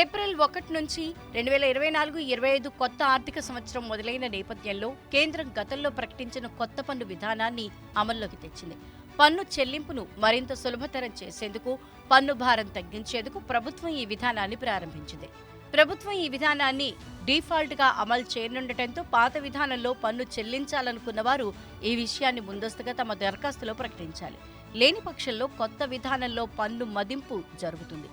April ఒకటి నుంచి రెండు వేల ఇరవై నాలుగు ఇరవై ఐదు కొత్త ఆర్థిక సంవత్సరం మొదలైన నేపథ్యంలో కేంద్రం గతంలో ప్రకటించిన కొత్త పన్ను విధానాన్ని అమల్లోకి తెచ్చింది. పన్ను చెల్లింపును మరింత సులభతరం చేసేందుకు పన్ను భారం తగ్గించేందుకు ప్రభుత్వం ఈ విధానాన్ని ప్రారంభించింది. ప్రభుత్వం ఈ విధానాన్ని డీఫాల్ట్గా అమలు చేయనుండటంతో పాత విధానంలో పన్ను చెల్లించాలనుకున్న వారు ఈ విషయాన్ని ముందస్తుగా తమ దరఖాస్తులో ప్రకటించాలి. లేని పక్షంలో కొత్త విధానంలో పన్ను మదింపు జరుగుతుంది.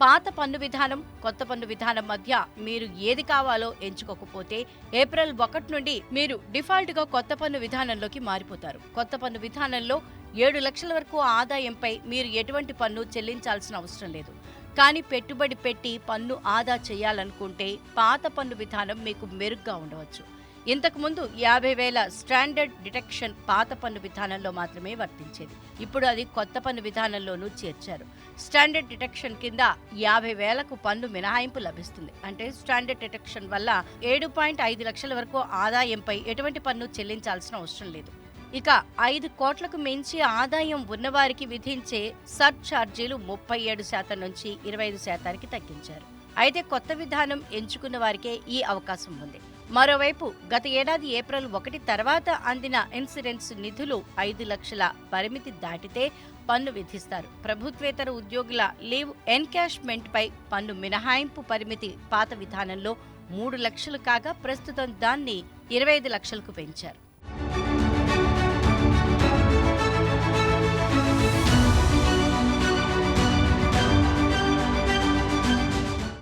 పాత పన్ను విధానం కొత్త పన్ను విధానం మధ్య మీరు ఏది కావాలో ఎంచుకోకపోతే ఏప్రిల్ ఒకటి నుండి మీరు డిఫాల్ట్గా కొత్త పన్ను విధానంలోకి మారిపోతారు. కొత్త పన్ను విధానంలో ఏడు లక్షల వరకు ఆదాయంపై మీరు ఎటువంటి పన్ను చెల్లించాల్సిన అవసరం లేదు. కానీ పెట్టుబడి పెట్టి పన్ను ఆదా చేయాలనుకుంటే పాత పన్ను విధానం మీకు మెరుగ్గా ఉండవచ్చు. ఇంతకుముందు యాభై వేల స్టాండర్డ్ డిటెక్షన్ పాత పన్ను విధానంలో మాత్రమే వర్తించేది. ఇప్పుడు అది కొత్త పన్ను విధానంలోనూ చేర్చారు. స్టాండర్డ్ డిటెక్షన్ కింద యాభై వేలకు పన్ను మినహాయింపు లభిస్తుంది. అంటే స్టాండర్డ్ డిటెక్షన్ వల్ల ఏడు పాయింట్ ఐదు లక్షల వరకు ఆదాయంపై ఎటువంటి పన్ను చెల్లించాల్సిన అవసరం లేదు. ఇక ఐదు కోట్లకు మించి ఆదాయం ఉన్నవారికి విధించే సర్ ఛార్జీలు ముప్పై ఏడు శాతం నుంచి ఇరవై ఐదు శాతానికి తగ్గించారు. అయితే కొత్త విధానం ఎంచుకున్న వారికే ఈ అవకాశం ఉంది. మరోవైపు గత ఏడాది ఏప్రిల్ ఒకటి తర్వాత అందిన ఇన్సూరెన్స్ నిధులు ఐదు లక్షల పరిమితి దాటితే పన్ను విధిస్తారు. ప్రభుత్వేతర ఉద్యోగుల లీవ్ ఎన్కాష్మెంట్పై పన్ను మినహాయింపు పరిమితి పాత విధానంలో మూడు లక్షలు కాగా ప్రస్తుతం దాన్ని ఇరవై ఐదు లక్షలకు పెంచారు.